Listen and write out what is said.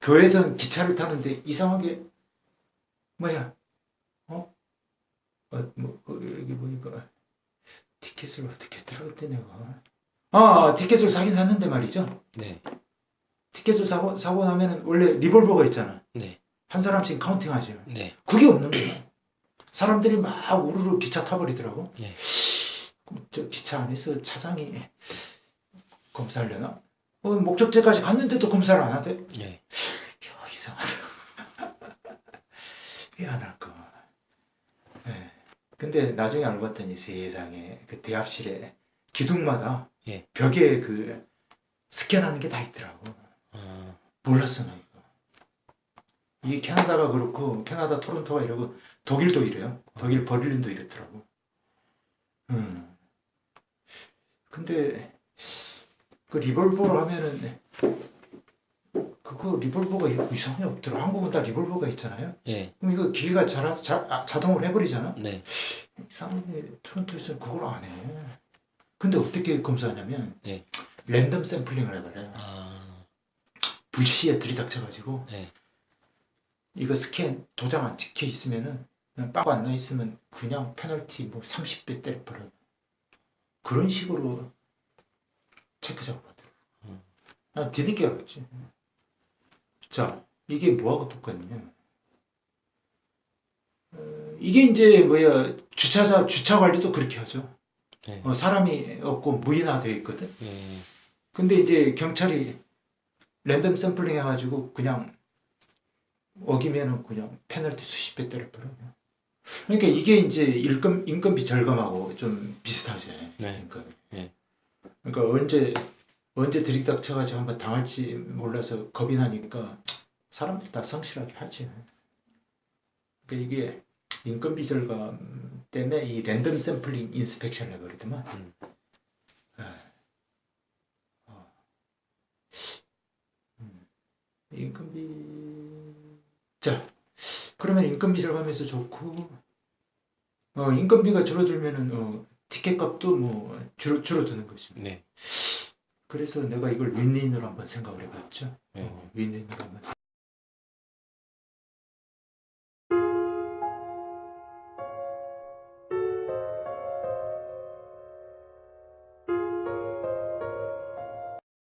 교회에선 기차를 타는데 이상하게 뭐야 어? 어, 뭐, 그, 여기 보니까 티켓을 어떻게 들어갔대 내가 아 티켓을 사긴 샀는데 말이죠 네. 티켓을 사고 사고 나면은 원래 리볼버가 있잖아 네. 한 사람씩 카운팅하죠 네. 그게 없는 거야 사람들이 막 우르르 기차 타버리더라고 네. 저 기차 안에서 차장이 검사하려나 어, 목적지까지 갔는데도 검사를 안 하대 네. 야, 이상하다. 왜 안 할까? 예. 근데 나중에 알고 봤더니 세상에 그 대합실에 기둥마다 예. 벽에 그 스캔하는 게 다 있더라고. 아, 몰랐어, 나 이거. 이게 캐나다가 그렇고, 캐나다 토론토가 이러고, 독일도 이래요. 독일 버를린도 이랬더라고. 음. 근데, 그 리볼버를 하면은, 그거 리볼버가 이상하게 없더라. 한국은 다 리볼버가 있잖아요. 예. 그럼 이거 기계가 자, 자, 아, 자동으로 해버리잖아. 네. 이상하게 토론토에서는 그걸 안 해. 근데 어떻게 검사하냐면, 네. 랜덤 샘플링을 해버려요. 아, 불시에 들이닥쳐가지고, 네. 이거 스캔 도장 안 찍혀 있으면은 빵안 넣어 있으면 그냥 페널티 뭐 30배 때려버려. 그런 식으로 체크 작업하더라고. 음. 난 뒤늦게 알았지. 자, 이게 뭐하고 똑같냐? 어, 이게 이제 뭐야 주차자 주차 관리도 그렇게 하죠. 네. 어, 사람이 없고 무인화되어 있거든. 예. 근데 이제 경찰이 랜덤 샘플링 해가지고 그냥 어기면은 그냥 페널티 수십 배 때려 버려. 그러니까 이게 이제 일금 인건비 절감하고 좀 비슷하지. 네. 그러니까, 예. 그러니까 언제 언제 들이닥쳐가지고 한번 당할지 몰라서 겁이 나니까 사람들 다 성실하게 하지. 그러니까 이게 인건비 절감 때문에 이 랜덤 샘플링 인스펙션을 해버리더만. 음. 인건비 자 그러면 인건비 절감해서 좋고 어 인건비가 줄어들면은 어 티켓 값도 뭐 줄, 줄어드는 것입니다. 네. 그래서 내가 이걸 윈윈으로 한번 생각을 해봤죠. 네. 어, 윈윈으로 한번